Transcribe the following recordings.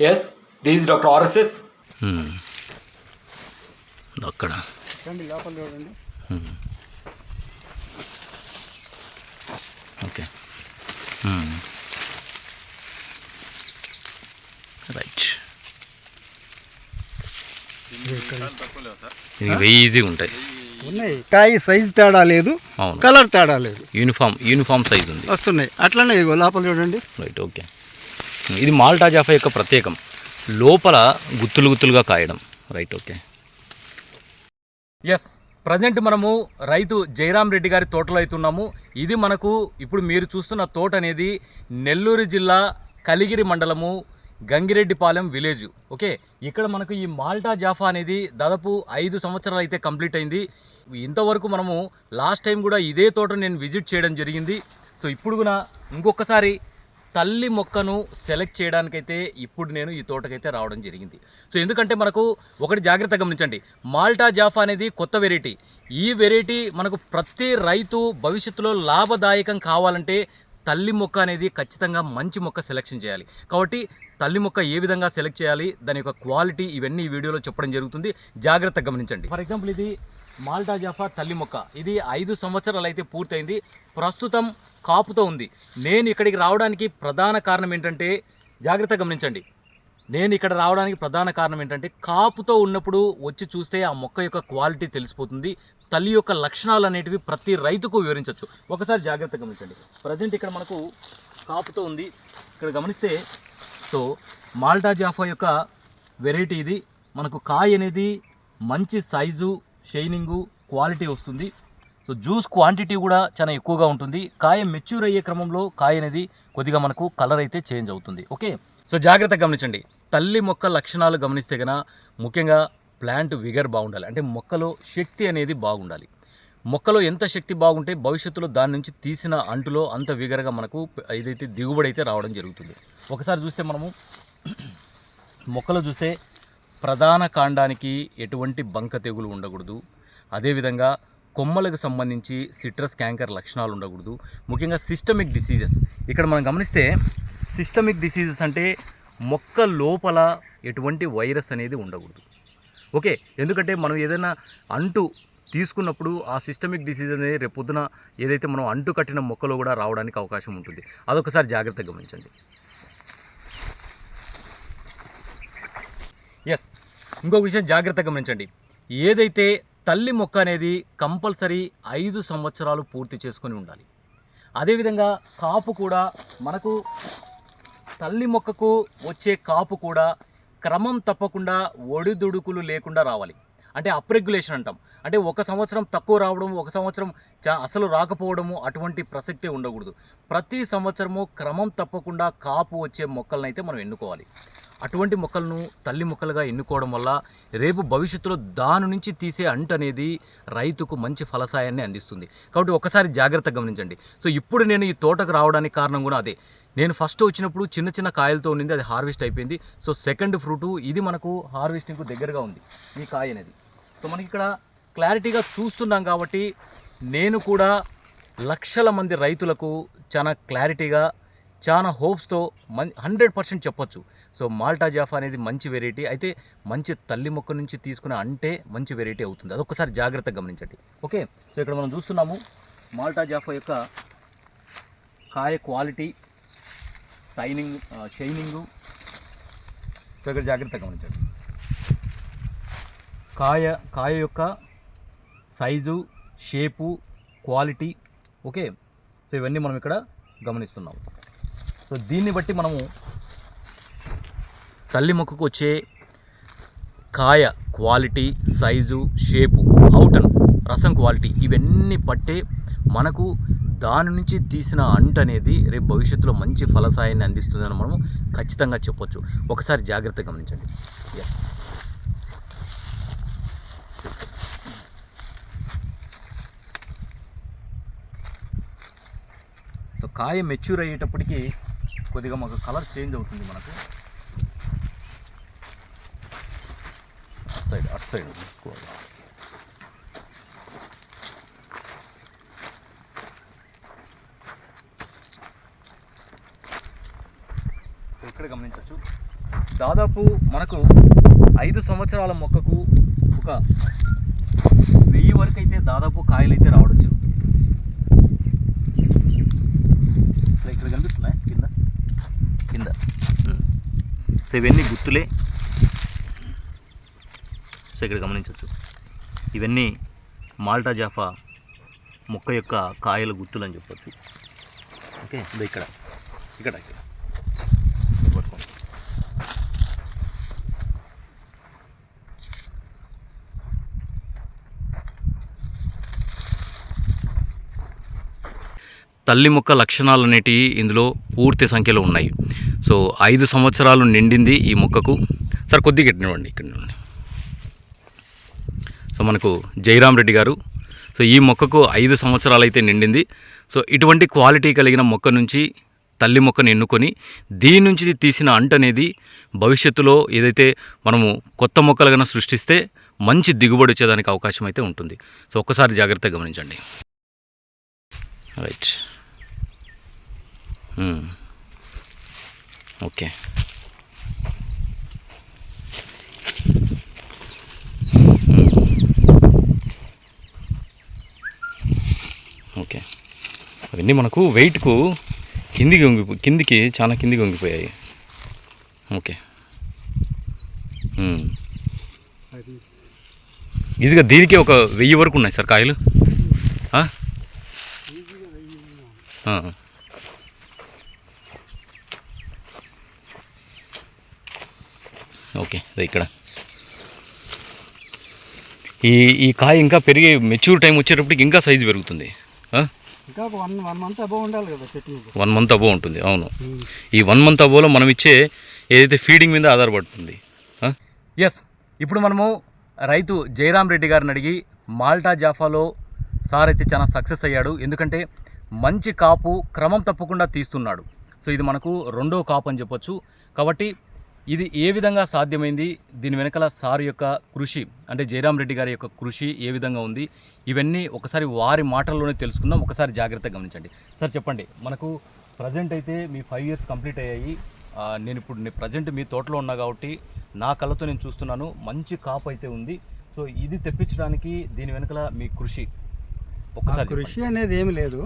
Yes these doctor RSS Hmm. అక్కడ లోపల చూడండి. Hmm. Okay Hmm. రైట్ ఇవి ఈజీగా ఉంటాయి. ఉన్నాయి. కాయ సైజ్ తేడా లేదు అవును. కలర్ తేడా లేదు. యూనిఫామ్ యూనిఫామ్ సైజ్ ఉంది. వస్తున్నాయి. అట్లనే లోపల చూడండి. రైట్ ఓకే ఇది మాల్టా జాఫా యొక్క ప్రత్యేకం. లోపల గుత్తులు గుత్తులుగా కాయడం. Right okay. ఎస్ ప్రజెంట్ మనము రైతు జయరాం రెడ్డి గారి తోటలో అవుతున్నాము ఇది మనకు ఇప్పుడు మీరు చూస్తున్న తోట అనేది నెల్లూరు జిల్లా కలిగిరి మండలము గంగిరెడ్డిపాలెం విలేజ్. ఓకే. ఇక్కడ మనకు ఈ మాల్టా జాఫా అనేది దాదాపు ఐదు సంవత్సరాలు అయితే కంప్లీట్ అయింది. ఇంతవరకు మనము లాస్ట్ టైం కూడా ఇదే తోట నేను విజిట్ చేయడం జరిగింది. సో ఇప్పుడు కూడా ఇంకొకసారి తల్లి మొక్కను సెలెక్ట్ చేయడానికైతే ఇప్పుడు నేను ఈ తోటకైతే రావడం జరిగింది. సో ఎందుకంటే మనకు ఒకటి జాగ్రత్త గమనించండి. మాల్టా జాఫా అనేది కొత్త వెరైటీ. ఈ వెరైటీ మనకు ప్రతి రైతు భవిష్యత్తులో లాభదాయకం కావాలంటే తల్లి మొక్క అనేది ఖచ్చితంగా మంచి మొక్క సెలెక్షన్ చేయాలి. కాబట్టి తల్లి మొక్క ఏ విధంగా సెలెక్ట్ చేయాలి దాని యొక్క క్వాలిటీ ఇవన్నీ ఈ వీడియోలో చెప్పడం జరుగుతుంది. జాగ్రత్త గమనించండి. ఫర్ ఎగ్జాంపుల్ ఇది మాల్టా జాఫా తల్లి మొక్క. ఇది ఐదు సంవత్సరాలు అయితే పూర్తయింది. ప్రస్తుతం కాపుతో ఉంది. నేను ఇక్కడికి రావడానికి ప్రధాన కారణం ఏంటంటే జాగ్రత్త గమనించండి. నేను ఇక్కడ రావడానికి ప్రధాన కారణం ఏంటంటే కాపుతో ఉన్నప్పుడు వచ్చి చూస్తే ఆ మొక్క యొక్క క్వాలిటీ తెలిసిపోతుంది. తల్లి యొక్క లక్షణాలు అనేటివి ప్రతి రైతుకు వివరించవచ్చు ఒకసారి జాగ్రత్త గమనించండి. ప్రజెంట్ ఇక్కడ మనకు కాపుతో ఉంది. ఇక్కడ గమనిస్తే సో మాల్టా జాఫా యొక్క వెరైటీ ఇది. మనకు కాయ అనేది మంచి సైజు షైనింగు క్వాలిటీ వస్తుంది. సో జ్యూస్ క్వాంటిటీ కూడా చాలా ఎక్కువగా ఉంటుంది. కాయ మెచ్యూర్ అయ్యే క్రమంలో కాయ అనేది కొద్దిగా మనకు కలర్ అయితే చేంజ్ అవుతుంది. ఓకే సో జాగ్రత్త గమనించండి. తల్లి మొక్క లక్షణాలు గమనిస్తే కనుక ముఖ్యంగా ప్లాంట్ విగర్ బాగుండాలి. అంటే మొక్కలో శక్తి అనేది బాగుండాలి. మొక్కలో ఎంత శక్తి బాగుంటే భవిష్యత్తులో దాని నుంచి తీసిన అంటులో అంత విగరగా మనకు ఏదైతే దిగుబడి అయితే రావడం జరుగుతుంది. ఒకసారి చూస్తే మనము మొక్కలు చూసే ప్రధాన కాండానికి ఎటువంటి బంక తెగులు ఉండకూడదు. అదేవిధంగా కొమ్మలకు సంబంధించి సిట్రస్ క్యాంకర్ లక్షణాలు ఉండకూడదు. ముఖ్యంగా సిస్టమిక్ డిసీజెస్. ఇక్కడ మనం గమనిస్తే సిస్టమిక్ డిసీజెస్ అంటే మొక్క లోపల ఎటువంటి వైరస్ అనేది ఉండకూడదు. ఓకే ఎందుకంటే మనం ఏదైనా అంటు తీసుకున్నప్పుడు ఆ సిస్టమిక్ డిసీజ్ అనేది రేపు పొద్దున ఏదైతే మనం అంటు కట్టిన మొక్కలో కూడా రావడానికి అవకాశం ఉంటుంది. అదొకసారి జాగ్రత్తగా గమనించండి. ఎస్ ఇంకొక విషయం జాగ్రత్తగా గమనించండి. ఏదైతే తల్లి మొక్క అనేది కంపల్సరీ ఐదు సంవత్సరాలు పూర్తి చేసుకొని ఉండాలి. అదేవిధంగా కాపు కూడా మనకు తల్లి మొక్కకు వచ్చే కాపు కూడా క్రమం తప్పకుండా ఒడిదుడుకులు లేకుండా రావాలి. అంటే అప్రెగ్యులేషన్ అంటాం. అంటే ఒక సంవత్సరం తక్కువ రావడం ఒక సంవత్సరం చా అసలు రాకపోవడము అటువంటి ప్రసక్తే ఉండకూడదు. ప్రతి సంవత్సరము క్రమం తప్పకుండా కాపు వచ్చే మొక్కలను అయితే మనం ఎన్నుకోవాలి. అటువంటి మొక్కలను తల్లి మొక్కలుగా ఎన్నుకోవడం వల్ల రేపు భవిష్యత్తులో దాని నుంచి తీసే అంట అనేది రైతుకు మంచి ఫలసాయాన్ని అందిస్తుంది. కాబట్టి ఒకసారి జాగ్రత్త గమనించండి. సో ఇప్పుడు నేను ఈ తోటకు రావడానికి కారణం కూడా అదే. నేను ఫస్ట్ వచ్చినప్పుడు చిన్న చిన్న కాయలతో ఉండింది అది హార్వెస్ట్ అయిపోయింది. సో సెకండ్ ఫ్రూటు ఇది మనకు హార్వెస్టింగ్కు దగ్గరగా ఉంది ఈ కాయ అనేది. సో మనకి ఇక్కడ క్లారిటీగా చూస్తున్నాం కాబట్టి నేను కూడా లక్షల మంది రైతులకు చాలా క్లారిటీగా చాలా హోప్స్తో మన్ హండ్రెడ్ పర్సెంట్ చెప్పొచ్చు. సో మాల్టా జాఫా అనేది మంచి వెరైటీ అయితే మంచి తల్లి మొక్క నుంచి తీసుకునే అంటే మంచి వెరైటీ అవుతుంది. అదొకసారి జాగ్రత్తగా గమనించండి. ఓకే సో ఇక్కడ మనం చూస్తున్నాము మాల్టా జాఫా యొక్క కాయ క్వాలిటీ షైనింగ్ షైనింగ్. సో ఇక్కడ జాగ్రత్తగా గమనించండి. కాయ కాయ యొక్క size shape quality okay? So ఇవన్నీ మనం ఇక్కడ గమనిస్తున్నాం. సో దీన్ని బట్టి మనము తల్లి మొక్కకు వచ్చే కాయ క్వాలిటీ సైజు షేపు అవుటన్ రసం క్వాలిటీ ఇవన్నీ పట్టే మనకు దాని నుంచి తీసిన అంట అనేది రేపు భవిష్యత్తులో మంచి ఫలసాయాన్ని అందిస్తుందని మనము ఖచ్చితంగా చెప్పొచ్చు. ఒకసారి జాగ్రత్త గమనించండి. సో కాయ మెచ్యూర్ అయ్యేటప్పటికి కొద్దిగా మాకు కలర్ చేంజ్ అవుతుంది మనకు. అటు సైడ్ అటు సైడ్ ఇక్కడ గమనించవచ్చు. దాదాపు మనకు ఐదు సంవత్సరాల మొక్కకు ఒక వెయ్యి వరకు అయితే దాదాపు కాయలు అయితే రావడం జరుగుతుంది. ఇక్కడ- కనిపిస్తున్నాయి? కింద? కింద. సో ఇవన్నీ గుర్తులే సో ఇక్కడ గమనించవచ్చు. ఇవన్నీ మాల్టా జాఫా మొక్క యొక్క కాయల గుర్తులు అని చెప్పొచ్చు. ఓకే? ఇక్కడ. ఇక్కడ ఇక్కడ. తల్లి మొక్క లక్షణాలు అనేటివి ఇందులో పూర్తి సంఖ్యలో ఉన్నాయి. సో ఐదు సంవత్సరాలు నిండింది ఈ మొక్కకు. సార్ కొద్దిగా ఇట్నివ్వండి ఇక్కడ నుండి. సో మనకు జైరామ్ రెడ్డి గారు. సో ఈ మొక్కకు ఐదు సంవత్సరాలు అయితే నిండింది. సో ఇటువంటి క్వాలిటీ కలిగిన మొక్క నుంచి తల్లి మొక్కను ఎన్నుకొని దీని నుంచి తీసిన అంట అనేది భవిష్యత్తులో ఏదైతే మనము కొత్త మొక్కలు కన్నా సృష్టిస్తే మంచి దిగుబడి వచ్చేదానికి అవకాశం అయితే ఉంటుంది. సో ఒక్కసారి జాగ్రత్తగా గమనించండి. రైట్. ఓకే ఓకే అవన్నీ మనకు వెయిట్కు కిందికి వంగి కిందికి చాలా కిందికి వంగిపోయాయి ఓకే ఈజీగా దీనికి ఒక వెయ్యి వరకు ఉన్నాయి సార్ కాయలు. ఓకే ఇక్కడ. ఈ ఈ కాయ ఇంకా పెరిగి మెచ్యూర్ టైం వచ్చేటప్పటికి ఇంకా సైజు పెరుగుతుంది. ఇంకా వన్ వన్ మంత్ అబౌవ్ ఉండాలి కదా చెట్టు మీద. వన్ మంత్ అబో ఉంటుంది అవును. ఈ వన్ మంత్ అబోలో మనం ఇచ్చే ఏదైతే ఫీడింగ్ మీద ఆధారపడుతుంది ఎస్ ఇప్పుడు మనము రైతు జయరాం రెడ్డి గారిని అడిగి మాల్టా జాఫాలో సార్ అయితే చాలా సక్సెస్ అయ్యాడు. ఎందుకంటే మంచి కాపు క్రమం తప్పకుండా తీస్తున్నాడు. సో ఇది మనకు రెండో కాపు అని చెప్పొచ్చు. కాబట్టి ఇది ఏ విధంగా సాధ్యమైంది? దీని వెనకాల సార్ యొక్క కృషి అంటే జయరాం రెడ్డి గారి యొక్క కృషి ఏ విధంగా ఉంది? ఇవన్నీ ఒకసారి వారి మాటల్లోనే తెలుసుకుందాం. ఒకసారి జాగ్రత్తగా గమనించండి. సార్ చెప్పండి. మనకు ప్రజెంట్ అయితే మీ ఫైవ్ ఇయర్స్ కంప్లీట్ అయ్యాయి. నేను ఇప్పుడు నేను ప్రజెంట్ మీ తోటలో ఉన్నా కాబట్టి నా కళ్ళతో నేను చూస్తున్నాను. మంచి కాపు అయితే ఉంది. సో ఇది తెప్పించడానికి దీని వెనకాల మీ కృషి. ఆ ఒక్కసారి కృషి అనేది ఏమి లేదు.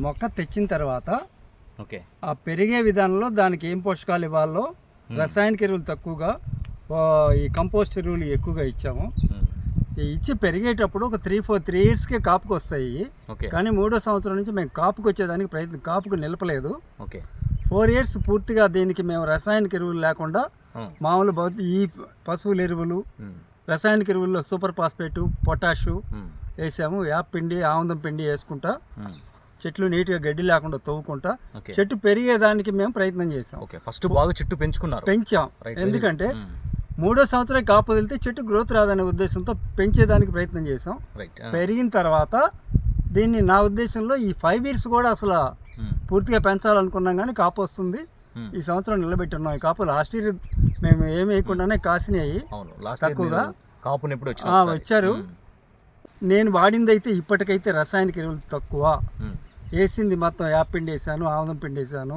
మొక్క తెచ్చిన తర్వాత. ఓకే. ఆ పెరిగే విధానంలో దానికి ఏం పోషకాలు ఇవ్వాలో రసాయనిక ఎరువులు తక్కువగా ఈ కంపోస్ట్ ఎరువులు ఎక్కువగా ఇచ్చాము. ఇచ్చి పెరిగేటప్పుడు ఒక త్రీ ఫోర్ త్రీ ఇయర్స్కే కాపుకి వస్తాయి. కానీ మూడో సంవత్సరం నుంచి మేము కాపుకి వచ్చేదానికి ప్రయత్నం కాపుకు నిలపలేదు. ఓకే. ఫోర్ ఇయర్స్ పూర్తిగా దీనికి మేము రసాయనిక ఎరువులు లేకుండా మామూలు ఈ పశువుల ఎరువులు రసాయనిక ఎరువుల్లో సూపర్ ఫాస్ఫేటు పొటాషు వేసాము. యాప్ పిండి ఆముదం పిండి వేసుకుంటా చెట్లు నీట్గా గడ్డి లేకుండా తవ్వుకుంటా చెట్టు పెరిగేదానికి మేము ప్రయత్నం చేసాం ఓకే ఫస్ట్ బాగా చెట్టు పెంచుకున్నారు. పెంచాం. ఎందుకంటే ఉమ్, మూడో సంవత్సరం కాపు వదిలితే చెట్టు గ్రోత్ రాదనే ఉద్దేశంతో పెంచేదానికి ప్రయత్నం చేసాం పెరిగిన తర్వాత దీన్ని నా ఉద్దేశంలో ఈ ఫైవ్ ఇయర్స్ కూడా అసలు ఉమ్, పూర్తిగా పెంచాలనుకున్నాం కానీ కాపు వస్తుంది. ఉమ్, ఈ సంవత్సరం నిలబెట్టున్నాం. ఈ కాపు లాస్ట్ ఇయర్ మేము ఏమి వేయకుండానే కాసినాయి. తక్కువగా? కాపుని ఎప్పుడు వచ్చారు. నేను వాడింది అయితే ఇప్పటికైతే రసాయనిక ఎరువులు తక్కువ. వేసింది మొత్తం యాప్ పిండి వేసాను ఆముదం పిండి వేసాను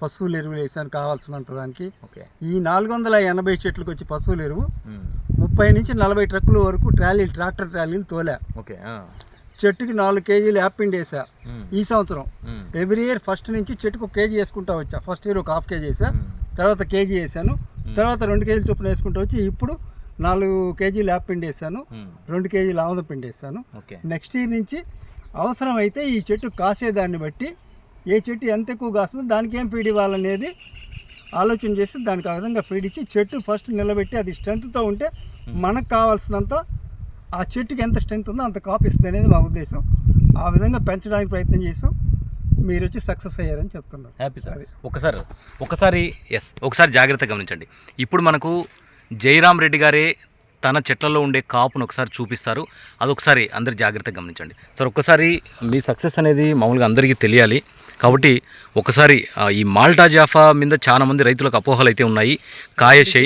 పశువుల ఎరువులు వేసాను కావాల్సినంత దానికి ఓకే. ఈ నాలుగు వందల ఎనభై చెట్లకు వచ్చి పశువుల ఎరువు ఉమ్, ముప్పై నుంచి నలభై ట్రక్కుల వరకు ట్రాలీలు ట్రాక్టర్ ట్రాలీలు తోలా. చెట్టుకి నాలుగు కేజీలు యాప్ పిండి వేసా ఉమ్, ఈ సంవత్సరం. ఎవ్రీ ఇయర్ ఫస్ట్ నుంచి చెట్టుకు ఒక కేజీ వేసుకుంటా వచ్చా. ఫస్ట్ ఇయర్ ఒక హాఫ్ కేజీ వేసా. తర్వాత కేజీ వేసాను. తర్వాత రెండు కేజీలు చొప్పున వేసుకుంటూ వచ్చి ఇప్పుడు నాలుగు కేజీలు యాప్ పిండి వేసాను. రెండు కేజీలు ఆముదం పిండి వేసాను. ఓకే నెక్స్ట్ ఇయర్ నుంచి అవసరమైతే ఈ చెట్టు కాసేదాన్ని బట్టి ఏ చెట్టు ఎంత ఎక్కువ కాస్తుందో దానికి ఏం ఫీడ్ ఇవ్వాలనేది ఆలోచన చేసి దానికి ఆ విధంగా ఫీడ్ ఇచ్చి చెట్టు ఫస్ట్ నిలబెట్టి అది స్ట్రెంత్తో ఉంటే మనకు కావాల్సినంత ఆ చెట్టుకి ఎంత స్ట్రెంత్ ఉందో అంత కాపిస్తుంది అనేది మా ఉద్దేశం. ఆ విధంగా పెంచడానికి ప్రయత్నం చేసాం. మీరు వచ్చి సక్సెస్ అయ్యారని చెప్తున్నారు. Happy sir. ఒకసారి ఒకసారి ఎస్ ఒకసారి జాగ్రత్తగా గమనించండి. ఇప్పుడు మనకు జయరాం రెడ్డి గారే తన చెట్లలో ఉండే కాపును ఒకసారి చూపిస్తారు. అదొకసారి అందరు జాగ్రత్తగా గమనించండి. సార్ ఒక్కసారి మీ సక్సెస్ అనేది మామూలుగా అందరికీ తెలియాలి. కాబట్టి ఒకసారి ఈ మాల్టా జాఫా మీద చాలా మంది రైతులకు అపోహలు అయితే ఉన్నాయి. కాయ షై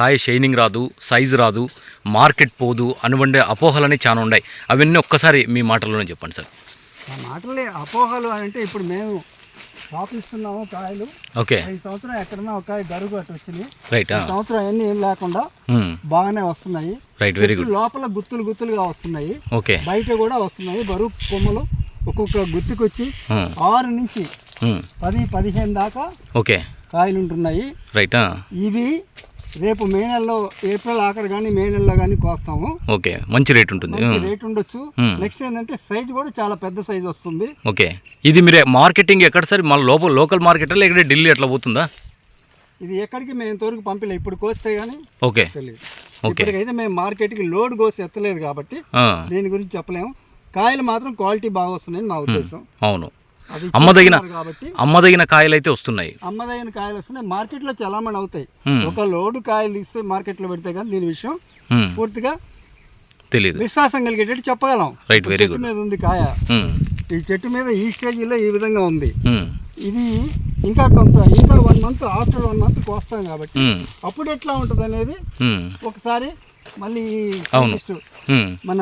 కాయ షైనింగ్ రాదు సైజు రాదు మార్కెట్ పోదు అనువండే అపోహలని చాలా ఉన్నాయి. అవన్నీ ఒక్కసారి మీ మాటల్లోనే చెప్పండి సార్. మాటలే అపోహలు అంటే ఇప్పుడు మేము కాపిస్తున్నాము కాయలు. ఓకే. ఈ సంవత్సరం ఎక్కడన్నా ఒక కాయ గరుగు అటు వచ్చినాయి రైట్? సంవత్సరం అన్నీ ఏం లేకుండా బాగానే వస్తున్నాయి. Right very good. లోపల గుత్తులు గుత్తులుగా వస్తున్నాయి. ఓకే. బయట కూడా వస్తున్నాయి. బరువు కొమ్మలు ఒక్కొక్క గుత్తుకొచ్చి ఆరు నుంచి పది పదిహేను దాకా ఓకే. కాయలు ఉంటున్నాయి రైట్? ఇవి రేపు మే నెలలో ఏప్రిల్ ఆఖరి కానీ మే నెలలో కానీ కోస్తాము. ఓకే. మంచి రేట్ ఉంటుంది. రేట్ ఉండొచ్చు. నెక్స్ట్ ఏంటంటే సైజ్ కూడా చాలా పెద్ద సైజ్ వస్తుంది. ఓకే. ఇది మీరు మార్కెటింగ్ ఎక్కడ సార్? మన లోపల లోకల్ మార్కెట్ లేకపోతే ఢిల్లీ అట్లా పోతుందా? ఇది ఎక్కడికి మేము ఇంతవరకు పంపిలే. ఇప్పుడు కోస్తే కానీ ఓకే. తెలియదు ఓకే. ఇప్పటికైతే మేము మార్కెట్కి లోడ్ కోసి ఎత్తలేదు కాబట్టి దీని గురించి చెప్పలేము. కాయలు మాత్రం క్వాలిటీ బాగా వస్తున్నాయని మా ఉద్దేశం. అవును. అమ్మదగిన- కాబట్టి అమ్మదగిన కాయలు అయితే వస్తున్నాయి. అమ్మదైన కాయలు వస్తున్నాయి. మార్కెట్లో చలామణి అవుతాయి. ఒక లోడు కాయలు ఇస్తే మార్కెట్లో పెడితే కానీ దీని విషయం పూర్తిగా తెలీదు. విశ్వాసం కలిగేటట్టు చెప్పగలం. రైట్ వెరీ గుడ్ మీద ఉంది కాయ. ఈ చెట్టు మీద ఈ స్టేజీలో ఈ విధంగా ఉంది. ఇది ఇంకా కొంత ఇంకా one month after one month కోస్తాం కాబట్టి అప్పుడు ఎట్లా ఉంటుంది అనేది ఒకసారి మళ్ళీ మన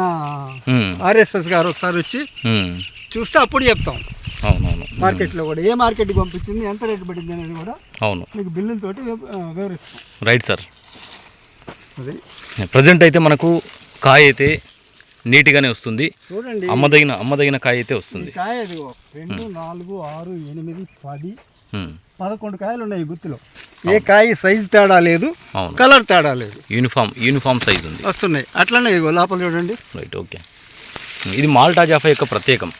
ఆర్ఎస్ఎస్ గారు ఒకసారి వచ్చి చూస్తే అప్పుడు చెప్తాం. అవునవును. మార్కెట్లో కూడా ఏ మార్కెట్కి పంపించింది ఎంత రేటు పడింది అనేది కూడా అవును. మీకు ఆ, వివరిస్తాం. Right sir. అది. ప్రజెంట్ అయితే మనకు కాయ అయితే నీట్గానే వస్తుంది. చూడండి. అమ్మదగిన అమ్మదగిన కాయ అయితే వస్తుంది కాయ ఇదిగో రెండు నాలుగు ఆరు ఎనిమిది పది పదకొండు కాయలు ఉన్నాయి ఈ గుత్తిలో. ఏ కాయ సైజు తేడా లేదు కలర్ తేడా లేదు. యూనిఫామ్ యూనిఫామ్ సైజ్ ఉంది. వస్తున్నాయి. అట్లనే ఇగో లోపల చూడండి. రైట్ ఓకే ఇది మాల్టా జాఫా యొక్క ప్రత్యేకం.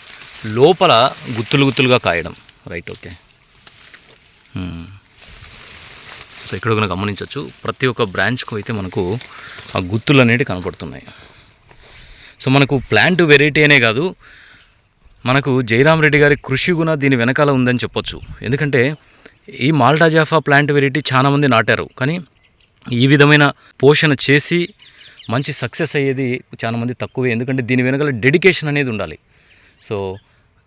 లోపల గుత్తులు గుత్తులుగా కాయడం. Right okay. సో ఇక్కడ గమనించవచ్చు ప్రతి ఒక్క బ్రాంచ్కు అయితే మనకు ఆ గుత్తులు అనేవి కనపడుతున్నాయి. సో మనకు ప్లాంట్ వెరైటీ అనే కాదు మనకు జయరామ్ రెడ్డి గారి కృషి కూడా దీని వెనకాల ఉందని చెప్పొచ్చు. ఎందుకంటే ఈ మాల్టా జాఫా ప్లాంట్ వెరైటీ చాలామంది నాటారు. కానీ ఈ విధమైన పోషణ చేసి మంచి సక్సెస్ అయ్యేది చాలామంది తక్కువే. ఎందుకంటే దీని వెనకాల డెడికేషన్ అనేది ఉండాలి. సో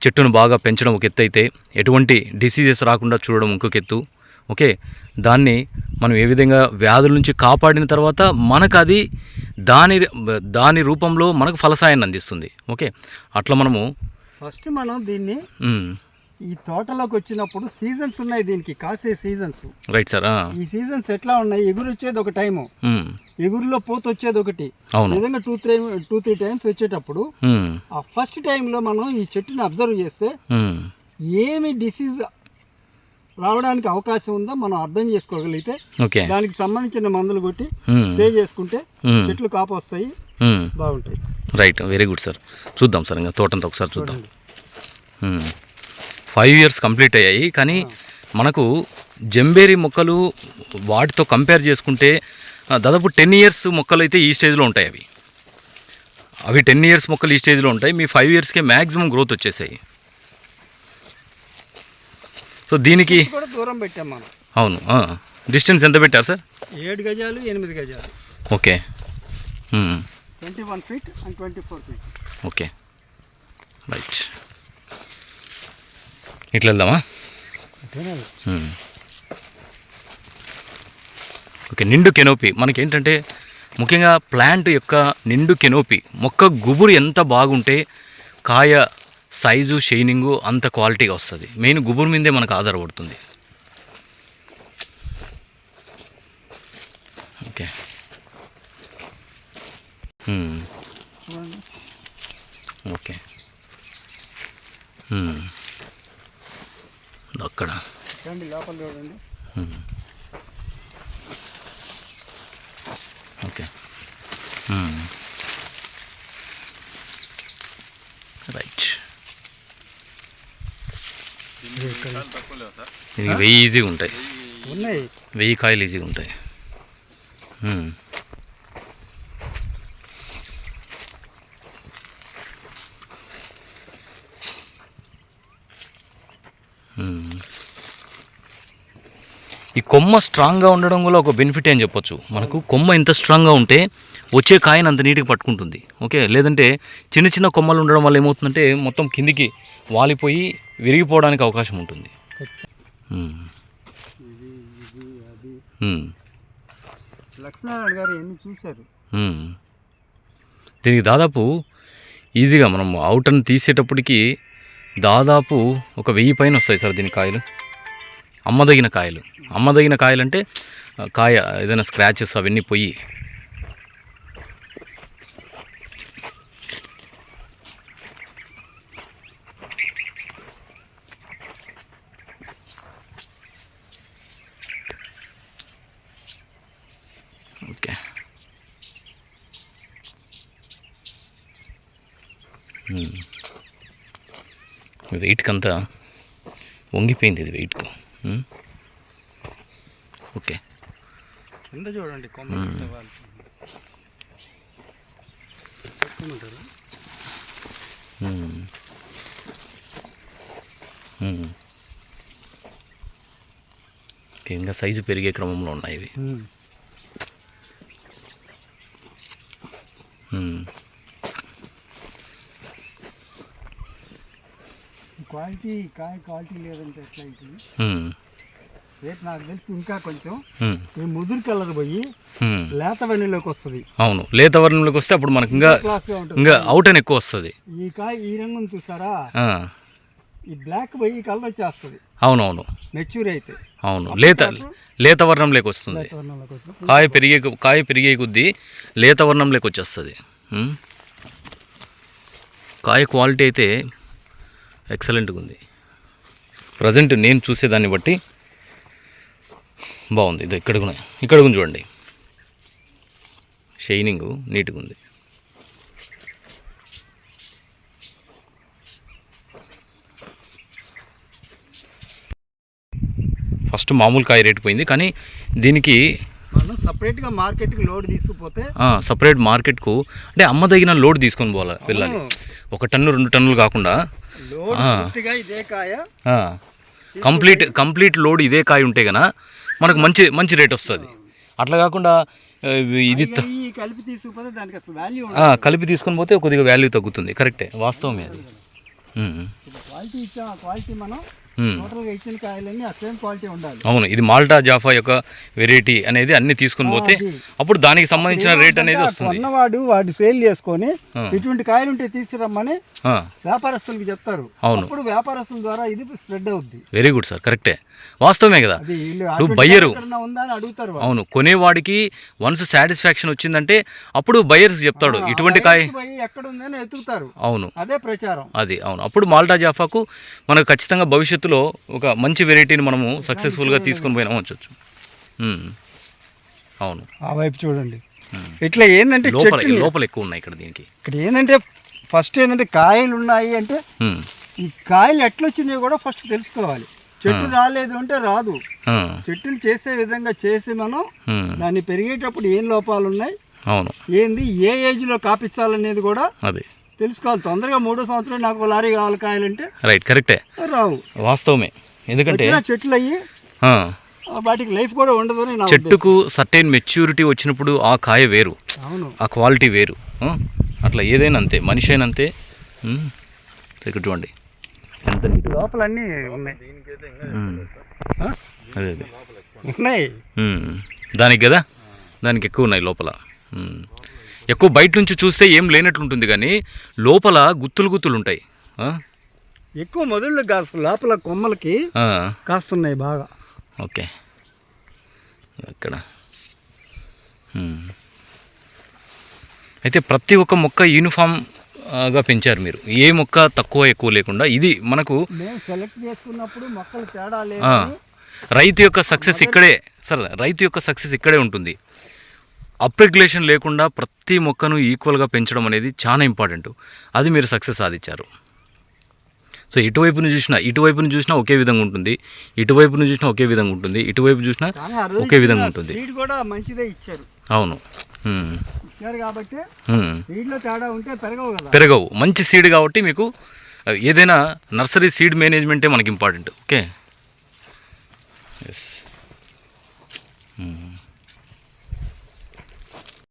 చెట్టును బాగా పెంచడం ఒక ఎత్తు అయితే ఎటువంటి డిసీజెస్ రాకుండా చూడడం ఇంకొక ఎత్తు. ఓకే? దాన్ని మనం ఏ విధంగా వ్యాధుల నుంచి కాపాడిన తర్వాత మనకు అది దాని దాని రూపంలో మనకు ఫలసాయాన్ని అందిస్తుంది. ఓకే? అట్లా మనము ఫస్ట్ మనం దీన్ని ఈ తోటలోకి వచ్చినప్పుడు సీజన్స్ ఉన్నాయి దీనికి కాసే సీజన్స్. రైట్ సార్ ఈ సీజన్స్ ఎట్లా ఉన్నాయి? ఎగురు వచ్చేది ఒక టైము. ఎగురులో పూత వచ్చేది ఒకటి. విధంగా two three two three times వచ్చేటప్పుడు ఆ ఫస్ట్ టైంలో మనం ఈ చెట్టుని అబ్జర్వ్ చేస్తే ఏమి డిసీజ్ రావడానికి అవకాశం ఉందో మనం అర్థం చేసుకోగలిగితే ఓకే. దానికి సంబంధించిన మందులు కొట్టి స్ప్రే చేసుకుంటే చెట్లు కాపు వస్తాయి. బాగుంటాయి. Right very good sir. చూద్దాం సార్ ఇంకా తోటంతా ఒకసారి చూద్దాం. ఫైవ్ ఇయర్స్ కంప్లీట్ అయ్యాయి కానీ మనకు జంబేరి మొక్కలు వాటితో కంపేర్ చేసుకుంటే దాదాపు టెన్ ఇయర్స్ మొక్కలు అయితే ఈ స్టేజ్లో ఉంటాయి అవి. అవి టెన్ ఇయర్స్ మొక్కలు ఈ స్టేజ్లో ఉంటాయి. మీ ఫైవ్ ఇయర్స్కే మ్యాక్సిమం గ్రోత్ వచ్చేసాయి. సో దీనికి కూడా దూరం పెట్టాం మనం. అవును డిస్టెన్స్ ఎంత పెట్టారు సార్? ఏడు గజాలు ఎనిమిది గజాలు. Okay. Twenty one feet and twenty four feet. Okay. Right. ఇట్లా వెళ్దామా. ఓకే నిండు కెనోపి. మనకేంటంటే ముఖ్యంగా ప్లాంట్ యొక్క నిండు కెనోపి మొక్క గుబురు ఎంత బాగుంటే కాయ సైజు షైనింగు అంత క్వాలిటీగా వస్తుంది. మెయిన్ గుబురు మీదే మనకు ఆధారపడుతుంది ఓకే. ఓకే. అక్కడ. లోపల చూడండి. ఓకే మ్మ్. రైట్ ఇది వెయ్యి ఈజీగా ఉంటాయి. వెయ్యి కాయలు ఈజీగా ఉంటాయి. ఈ కొమ్మ స్ట్రాంగ్గా ఉండడం వల్ల ఒక బెనిఫిట్ అని చెప్పొచ్చు? మనకు కొమ్మ ఎంత స్ట్రాంగ్గా ఉంటే వచ్చే కాయను అంత నీట్గా పట్టుకుంటుంది. ఓకే? లేదంటే చిన్న చిన్న కొమ్మలు ఉండడం వల్ల ఏమవుతుందంటే మొత్తం కిందికి వాలిపోయి విరిగిపోవడానికి అవకాశం ఉంటుంది. లక్ష్మీనారాయణ గారు ఎన్ని చూశారు? దీనికి దాదాపు ఈజీగా మనం అవుటర్ని తీసేటప్పటికి దాదాపు ఒక వెయ్యి పైన వస్తాయి సార్ దీని కాయలు. అమ్మదగిన కాయలు. అమ్మదగిన కాయలు అంటే కాయ ఏదైనా స్క్రాచెస్ అవన్నీ పోయి ఓకే వెయిట్కి అంతా వంగిపోయింది ఇది వెయిట్కు. ఓకే కింద చూడండి. ఓకే, ఇంకా సైజు పెరిగే క్రమంలో ఉన్నాయి ఇవి మ్మ్. ఉమ్. క్వాలిటీ కాయ క్వాలిటీ లేదంటే ఎట్లా అవుతుంది. రేపు నాకు తెలిసి ఇంకా కొంచెం. ఈ ముదురు కలర్ పోయి. లేత వెన్నెలోకి వస్తుంది. అవును. లేత వర్ణంలోకి వస్తే అప్పుడు మనకి ఇంకా ఇంకా అవుట్ అని ఎక్కువ వస్తుంది. ఈ కాయ ఈ రంగును చూసారా? ఈ బ్లాక్ పోయి ఈ కలర్ వచ్చేస్తుంది. అవునవును. మెచ్యూర్ అయితే. అవును. లేత లేత వర్ణంలోకి వస్తుంది. కాయ పెరిగే కాయ పెరిగే కొద్దీ లేత వర్ణంలోకి వచ్చేస్తుంది. కాయ క్వాలిటీ అయితే ఎక్సలెంట్గా ఉంది. ప్రజెంట్ నేను చూసేదాన్ని బట్టి బాగుంది. ఇది ఇక్కడ కూడా ఇక్కడ కూడా చూడండి. షైనింగ్ నీట్గా ఉంది. ఫస్ట్ మామూలు కాయ రేటు పోయింది. కానీ దీనికి మనం సపరేట్గా మార్కెట్కి లోడ్ తీసుకుపోతే సపరేట్ మార్కెట్కు అంటే అమ్మదగిన లోడ్ తీసుకొని పోవాలి వెళ్ళాలి ఒక టన్ను రెండు టన్నులు కాకుండా. ఇదే కాయ. కంప్లీట్ కంప్లీట్ లోడ్ ఇదే కాయ ఉంటే గన మనకు మంచి మంచి రేట్ వస్తుంది. అట్లా కాకుండా ఇది కలిపి తీసుకుపోతే దానికి అసలు వాల్యూ ఆ, కలిపి తీసుకొని పోతే కొద్దిగా వాల్యూ తగ్గుతుంది. కరెక్టే వాస్తవమే అది. క్వాలిటీ క్వాలిటీ మనం. టోటల్గా ఇచ్చిన కాయలన్నీ ఆ సేమ్ క్వాలిటీ ఉండాలి. అవును ఇది మాల్టా జాఫా యొక్క వెరైటీ అనేది అన్ని తీసుకొని పోతే. అప్పుడు దానికి సంబంధించిన రేట్ అనేది వస్తుంది. కొన్నవాడు వాడు సేల్ చేసుకొని. ఇటువంటి కాయలు ఉంటే తీసుకురమ్మని వ్యాపారస్తులకు చెప్తారు. అవును. అప్పుడు వ్యాపారస్తుల ద్వారా ఇది స్ప్రెడ్ అవుద్ది. వెరీ గుడ్ సార్ కరెక్టే వాస్తవమే కదా. ఇప్పుడు బయ్యరు. అడుగుతారు. అవును కొనేవాడికి వన్స్ సాటిస్ఫాక్షన్ వచ్చిందంటే అప్పుడు బయర్స్ చెప్తాడు ఇటువంటి కాయ ఎక్కడ ఉందని ఎత్తుకుతారు అవును. అదే ప్రచారం. అది అవును. అప్పుడు మాల్టా జాఫాకు మనకు ఖచ్చితంగా భవిష్యత్తులో ఒక మంచి వెరైటీని మనము సక్సెస్ఫుల్గా తీసుకొని పోయినా ఉంచవచ్చు. అవును. ఆ వైపు చూడండి. ఇట్లా ఏంటంటే లోపల లోపల ఎక్కువ ఉన్నాయి ఇక్కడ దీనికి. ఇక్కడ ఏంటంటే ఫస్ట్ ఏంటంటే కాయలు ఉన్నాయి అంటే. ఈ కాయలు ఎట్లా వచ్చినాయో కూడా ఫస్ట్ తెలుసుకోవాలి. చెట్టు రాలేదు అంటే రాదు. చెట్టుని చేసే విధంగా చేసి మనం. దాన్ని పెరిగేటప్పుడు ఏం లోపాలు ఉన్నాయి అవును. ఏంది? ఏ ఏజ్లో కాపించాలనేది కూడా అది. తెలుసుకోవాలి. తొందరగా మూడో సంవత్సరం నాకు లారీ కావాలి కాయలంటే రైట్ కరెక్టే. రావు. వాస్తవమే. ఎందుకంటే చెట్లు అయ్యి వాటికి లైఫ్ కూడా ఉండదు చెట్టుకు సర్టైన్ మెచ్యూరిటీ వచ్చినప్పుడు ఆ కాయ వేరు. ఆ క్వాలిటీ వేరు? అట్లా ఏదైనా అంతే మనిషి అయినా అంతే. ఇక్కడ చూడండి. ఎంత లోపల అన్నీ ఉన్నాయి? అదే అదే. ఉన్నాయి. దానికి కదా? దానికి ఎక్కువ ఉన్నాయి లోపల. ఎక్కువ బయట నుంచి చూస్తే ఏం లేనట్లుంటుంది కానీ లోపల గుత్తులు గుత్తులు ఉంటాయి? ఎక్కువ మొదళ్ళు కాసు లోపల కొమ్మలకి. కాస్తున్నాయి బాగా. ఓకే. అక్కడ ఉమ్. అయితే ప్రతి ఒక్క మొక్క యూనిఫామ్ ఆ, గా పెంచారు మీరు. ఏ మొక్క తక్కువ ఎక్కువ లేకుండా ఇది మనకు సెలెక్ట్ చేసుకున్నప్పుడు మొక్కలు తేడా రైతు యొక్క సక్సెస్ ఇక్కడే సరే రైతు యొక్క సక్సెస్ ఇక్కడే ఉంటుంది. అప్రెగ్యులేషన్ లేకుండా ప్రతి మొక్కను ఈక్వల్గా పెంచడం అనేది చాలా ఇంపార్టెంట్. అది మీరు సక్సెస్ సాధించారు. సో ఇటువైపును చూసినా ఇటువైపును చూసినా ఒకే విధంగా ఉంటుంది. ఇటువైపును చూసినా ఒకే విధంగా ఉంటుంది. ఇటువైపు చూసినా ఒకే విధంగా ఉంటుంది. కూడా మంచిదే ఇచ్చారు. అవును. ఇచ్చారు కాబట్టి తేడా ఉంటే పెరగవు కదా. పెరగవు. మంచి సీడ్ కాబట్టి మీకు ఏదైనా నర్సరీ సీడ్ మేనేజ్మెంటే మనకి ఇంపార్టెంట్. ఓకే? ఎస్